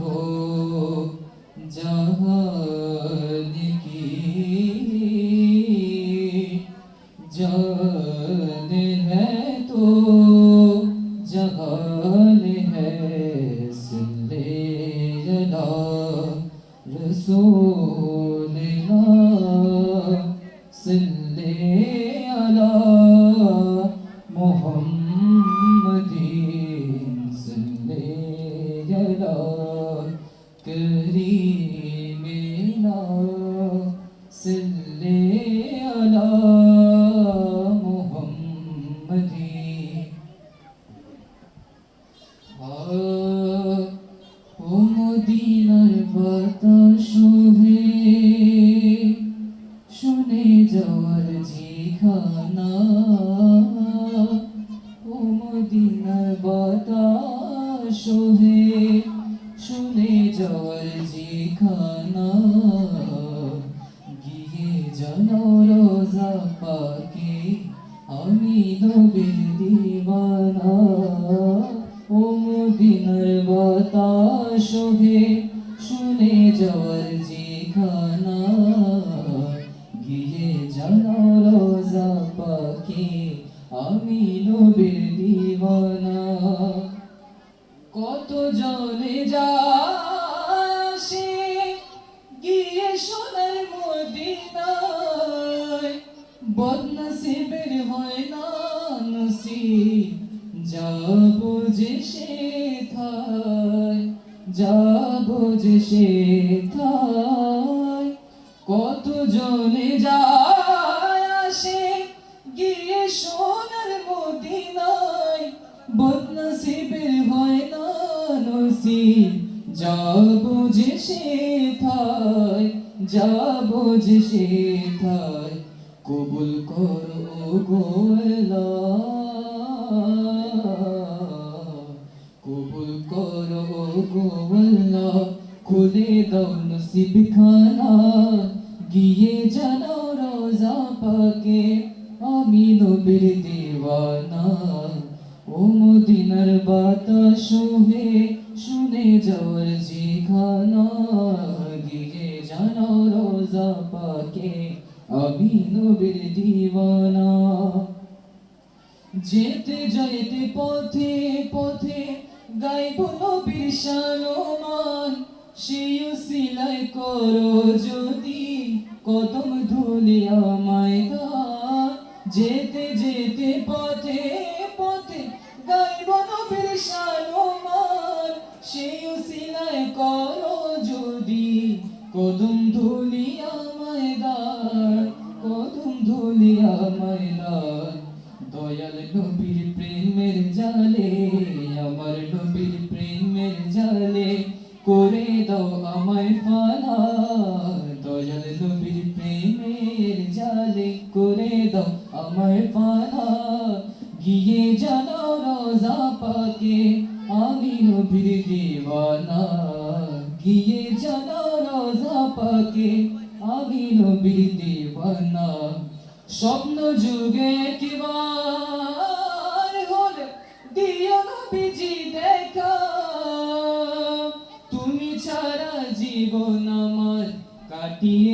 ہو جہان کی۔ جان ہے تو جہان ہے سن لے رسول اللہ۔ صلي على محمد ও মদিনার বাতাস হে শুনে যাওয়ার জি খানা মদিনার বাতাস হে শুনে যাওয়ার জিখানা জানো রোজা পাকে আমি নবীর দিওয়ানা ও মদিনার বাতাস শুনে যাওয়ার যেখানা। গিয়ে জানো রোজা আমি নবীর দিওয়ানা কত জনে বদনসিবের হয় না নসিব। যাব যে সে থায়, যাব যে সে কত জনে যায় আসে গিয়ে সোনার মদিনায়। বদনসিবের হয় না নসিব। যাব যে সে থায়, যাব যে সে থায়। কবুল করো গো কবুল করো গো খুলে দাও নসিব খানা গিয়ে জানাও রোজা পাকে। আমি নবীর দেওয়ানা। ও মদিনার বাতাস হে, শুনে যাওয়ার জিখানা গিয়ে জানাও রোজা পাকে। আমি নবীর যেতে যাইতে পথে পথে গাইব নবীর শানমান সেই সিলাই করো যদি কদম ধুলি আমায় যেতে যেতে পথে পথে গাইব নবীর শানমান কদম ধুলি আমায় দান কদম ধুলি আমায় দান দয়াল নবীর প্রেমের জালে, আমার নবীর প্রেমের জালে করে দাও আমায় ফানা দয়াল নবীর প্রেমের জালে করে দাও আমায় ফানা গিয়ে জানো রোজা পাকে, আমি নবীর দিওয়ানা। গিয়ে পানা স্বপ্ন যুগে কিবার হলে দিও নবীজি দেখা। তুমি ছাড়া জীবন আমার কাটিয়ে